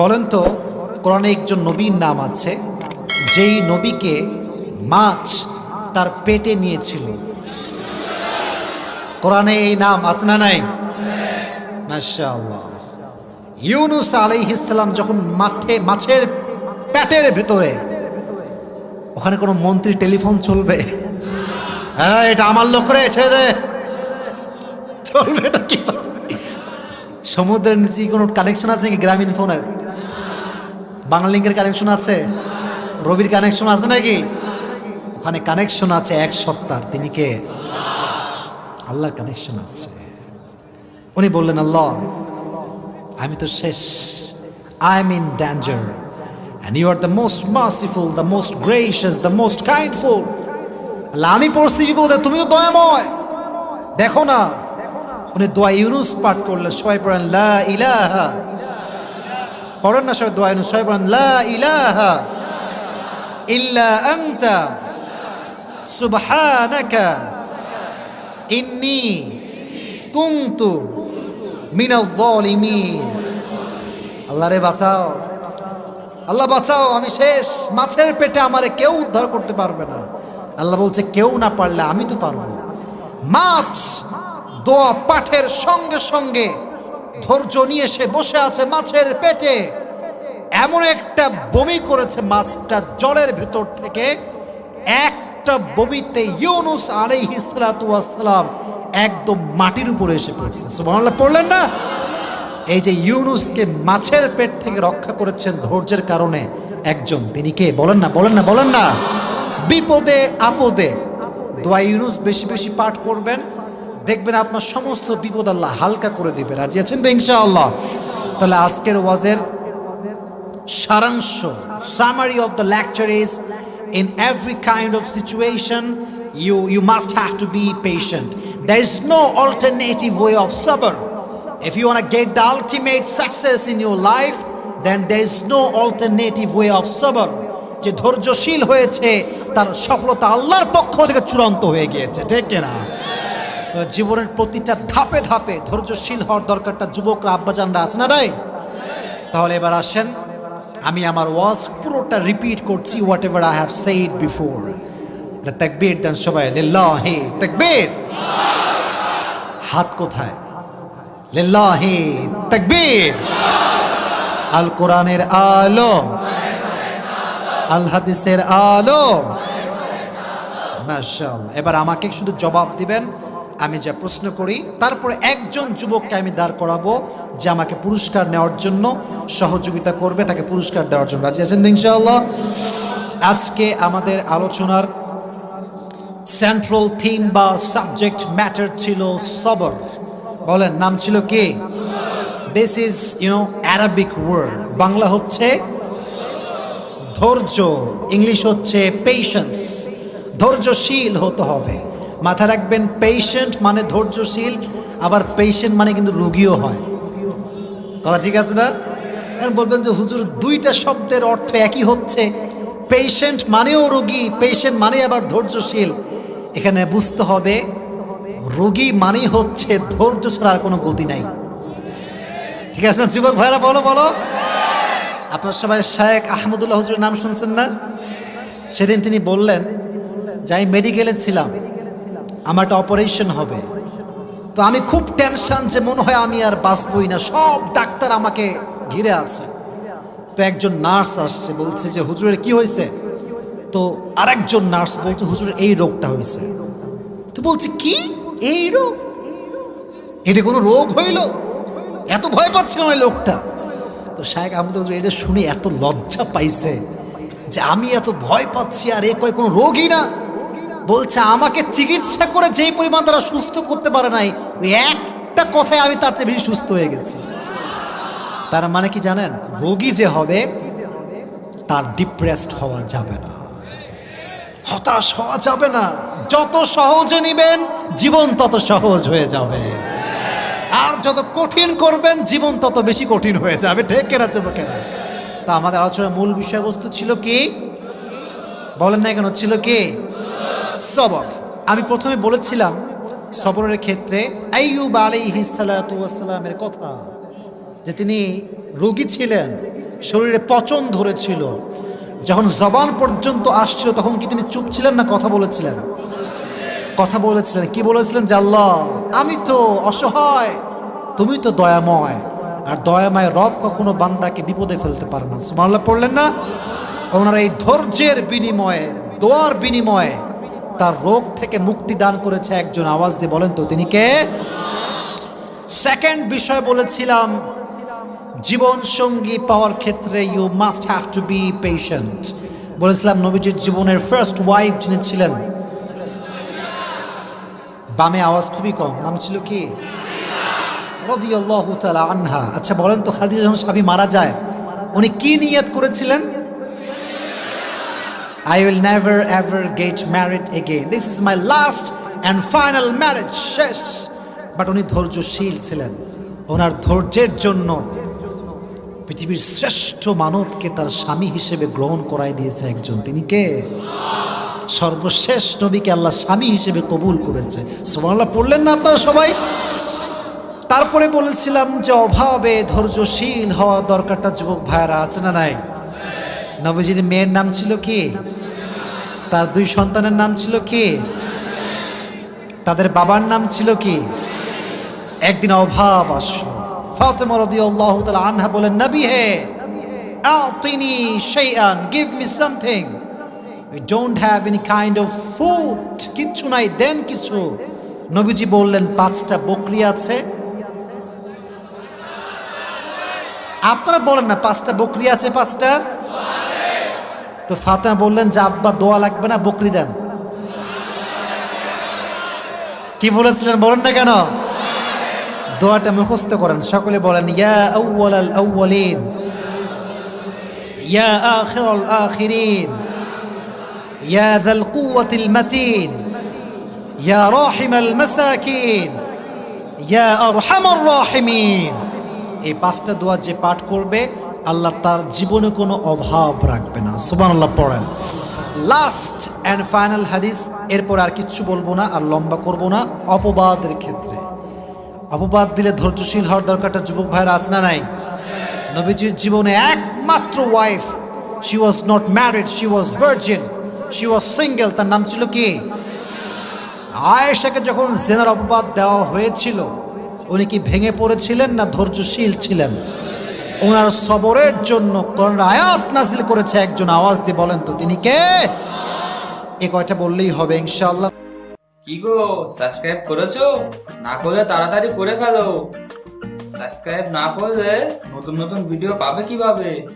বলেন তো, কোরআনে একজন নবীর নাম আছে, যেই নবীকে মাছ তার পেটে নিয়েছিল। কোরআনে এই নাম আছে না নাই? ইউনুস আলাইহিসসালাম যখন মাঠে, মাছের পেটের ভেতরে, ওখানে কোনো মন্ত্রী টেলিফোন চলবে? হ্যাঁ এটা আমার লোক রে, ছেড়ে দে। চলবে এটা কি? সমুদ্রের নিচে কোনো কানেকশন আছে কি গ্রামীণ ফোনের? বাংলালিঙ্কের কানেকশন আছে? রবির কানেকশন আছে নাকি? ওখানে কানেকশন আছে এক সত্তার। তিনি কে? আল্লাহর কানেকশন আছে। উনি বললেন, আল্লাহ, আমি তো শেষ। I am in danger and you are the most merciful the most gracious the most kindful Allah, আমি পড়ছি বিপদে, তুমিও দয়াময়। দেখো না। উনি দোয়া ইউনুস পাঠ করলেন। সবাই পড়েন, লা ইলাহা পড়েন না, সবাই দোয়া সবাই পড়েন লা ইলাহা ইল্লা আনতা, সুবহানাকা ইন্নি কুনতু মিনাল যালিমিন। আল্লাহ রে বাঁচাও, আল্লাহ বাঁচাও, আমি শেষ, মাছের পেটে আমারে কেউ উদ্ধার করতে পারবে না। আল্লাহ বলছে, কেউ না পারলে আমি তো পারব। মাছ দোয়া পাঠের সঙ্গে সঙ্গে ধৈর্য নিয়ে সে বসে আছে মাছের পেটে। এমন একটা বমি করেছে মাছটা জলের ভেতর থেকে। একটা বমিতে ইউনুস ওয়াস সালাম একদম মাটির উপরে এসে পড়ছে। সুবহানাল্লাহ, পড়লেন না? এই যে ইউনুসকে মাছের পেট থেকে রক্ষা করেছেন ধৈর্যের কারণে একজন, তিনি কে? বলেন না বলেন না বলেন না। বিপদে আপদে। দোয়া ইউনুস বেশি বেশি পাঠ করবেন। দেখবেন আপনার সমস্ত বিপদ আল্লাহ হালকা করে দেবে। রাজি আছেন তো ইনশা আল্লাহ তাহলে আজকের ওয়াজের সারাংশ summary of the lecture is in every kind of situation you you must have to be patient there is no alternative way of সাবার if you want get the ultimate success in your life then there is no alternative way of সাবার যে ধৈর্যশীল হয়েছে, তার সফলতা আল্লাহর পক্ষ থেকে চূড়ান্ত হয়ে গিয়েছে, ঠিক কিনা? জীবনের প্রতিটা ধাপে ধাপে ধৈর্যশীল হওয়ার দরকারটা যুবকরা, আব্বাজানরা আছে না রাই তাহলে এবার আসেন, আমি আমার ওয়াজ পুরোটা রিপিট করছি whatever I have said before এটা তাকবীর দেন সবাই, লিল্লাহি, তাকবীর। হাত কোথায়? লিল্লাহি, তাকবীর। আল কোরআনের আলো আল হাদিসের আলো মাশাআল্লাহ। এবার আমাকে শুধু জবাব দিবেন আমি যা প্রশ্ন করি, তারপরে একজন যুবককে আমি দাঁড় করাবো যে আমাকে পুরস্কার নেওয়ার জন্য সহযোগিতা করবে, তাকে পুরস্কার দেওয়ার জন্য রাজি আছেন ইনশাআল্লাহ? আজকে আমাদের আলোচনার সেন্ট্রাল থিম বা সাবজেক্ট ম্যাটার ছিল সবর। বলেন, নাম ছিল কি? This is you know Arabic word Bangla হচ্ছে ধৈর্য, ইংলিশ হচ্ছে পেশেন্স ধৈর্যশীল হতে হবে। মাথায় রাখবেন পেশেন্ট মানে ধৈর্যশীল, আবার পেশেন্ট মানে কিন্তু রোগীও হয়। কথা ঠিক আছে না? বলবেন যে হুজুর, দুইটা শব্দের অর্থ একই হচ্ছে। পেশেন্ট মানেও রোগী পেশেন্ট মানে আবার ধৈর্যশীল। এখানে বুঝতে হবে, রোগী মানেই হচ্ছে ধৈর্য ছাড়া আর কোনো গতি নাই। ঠিক আছে না, যুবক ভাইরা, বলো বলো। আপনার সবাই শায়েক আহমদুল্লাহ হুজুরের নাম শুনছেন না? সেদিন তিনি বললেন, যে আমি মেডিকেলে ছিলাম। আমার একটা অপারেশন হবে। তো আমি খুব টেনশন যে মনে হয় আমি আর বাঁচবই না। সব ডাক্তার আমাকে ঘিরে আছে। তো একজন নার্স আসছে, বলছে যে, হুজুরের কি হয়েছে? তো আরেকজন নার্স বলছে, হুজুরের এই রোগটা হয়েছে। তো বলছে, কি? এই রোগ? এটা কোনো রোগ হইল? এত ভয় পাচ্ছে ওই লোকটা? তো শাহেক আহমদ হুজুর, এটা শুনে এত লজ্জা পাইছে যে আমি এত ভয় পাচ্ছি আর এ কয় কোনো রোগই না। বলছে, আমাকে চিকিৎসা করে যেই পরিমাণ তারা সুস্থ করতে পারে নাই, ওই একটা কথায় আমি তার চেয়ে বেশি সুস্থ হয়ে গেছি। তার মানে কি জানেন? রোগী যে হবে, তার ডিপ্রেসড হওয়া যাবে না। হতাশ হওয়া যাবে না। যত সহজে নিবেন, জীবন তত সহজ হয়ে যাবে। আর যত কঠিন করবেন, জীবন তত বেশি কঠিন হয়ে যাবে। ঠিক কেনা চুবকেরা তা আমাদের আলোচনার মূল বিষয়বস্তু ছিল কি? বলেন না কেন, ছিল কি? সবর আমি প্রথমে বলেছিলাম, সবরের ক্ষেত্রে আইয়ুব কথা, যে তিনি রোগী ছিলেন, শরীরে পচন ধরেছিল। যখন জবান পর্যন্ত আসছিল, তখন কি তিনি চুপ ছিলেন না কথা বলেছিলেন? কথা বলেছিলেন। কি বলেছিলেন? যে আল্লাহ, আমি তো অসহায়, তুমি তো দয়াময়, আর দয়াময় রব কখনো বান্দাকে বিপদে ফেলতে পারে না। সুমাল্লাহ পড়লেন না? ওনার এই ধৈর্যের বিনিময়ে, দোয়ার বিনিময়ে তার রোগ থেকে মুক্তি দান করেছে একজন আওয়াজ দিয়ে বলেন তো, তিনি কে? সেকেন্ড বিষয় বলেছিলাম, জীবন সঙ্গী পাওয়ার ক্ষেত্রে you must have to be patient বলেছিলাম নবীজির জীবনের ফার্স্ট ওয়াইফ যিনি ছিলেন, বামে আওয়াজ খুবই কম, নাম ছিল কি? আচ্ছা বলেন তো, খাদিজা যখন স্বামী মারা যায়, উনি কি নিয়ত করেছিলেন? I will never ever get married again this is my last and final marriage শেষ। বাট উনি ধৈর্যশীল ছিলেন। ওনার ধৈর্যের জন্য পৃথিবীর শ্রেষ্ঠ মানবকে তার স্বামী হিসেবে গ্রহণ করাই দিয়েছে একজন। তিনি কে? সর্বশেষ নবীকে আল্লাহ স্বামী হিসেবে কবুল করেছে। সোমাল্লাহ পড়লেন না আপনারা সবাই? তারপরে বলেছিলাম যে অভাবে ধৈর্যশীল হওয়া দরকারটা যুবক ভাইয়ারা আছে না নাই? নবীজির মেয়ের নাম ছিল কি? তার দুই সন্তানের নাম ছিল কি? তাদের বাবার নাম ছিল কি? একদিন অভাব আসলো। ফাতেমা রাদিয়াল্লাহু তাআলা আনহা বলেন, নবী হে, আতিনি শাইআন, give me something. We don't have any kind of food কিচ্ছু নাই, দেন কিছু। নবীজি বললেন, পাঁচটা বকরি আছে। আপনারা বলেন না, পাঁচটা বকরি আছে, পাঁচটা? তো ফাতেমা বললেন, যে আব্বা দোয়া লাগবে না, বকরি দেন। কি বলেছিলেন বলেন না কেন? দোয়াটা মুখস্থ করেন। সকলে বলেন, ইয়া ইয়া ইয়া মাতিন, ইয়া ইয়া এই পাঁচটা দোয়া যে পাঠ করবে আল্লাহ তার জীবনে কোনো অভাব রাখবে না। সুবহানাল্লাহ পড়েন। লাস্ট অ্যান্ড ফাইনাল হাদিস এরপর আর কিচ্ছু বলব না, আর লম্বা করব না। অপবাদের ক্ষেত্রে। অপবাদ দিলে ধৈর্যশীল হওয়ার দরকারটা যুবক ভাইয়ের আছে না নাই? নবীজির জীবনে একমাত্র wife she was not married she was virgin she was single তার নাম ছিল কি? আয়েশাকে যখন জেনার অপবাদ দেওয়া হয়েছিল, উনি কি ভেঙে পড়েছিলেন না ধৈর্যশীল ছিলেন? ওনার সবরের জন্য কোন আয়াত নাজিল করেছে? একজন আওয়াজ দিয়ে বলেন তো, তিনি কে? এ কয়টা বললেই হবে, ইনশাআল্লাহ। কি গো সাবস্ক্রাইব করেছ? না করলে তাড়াতাড়ি করে ফেলো। সাবস্ক্রাইব না করলে নতুন নতুন ভিডিও পাবে কীভাবে?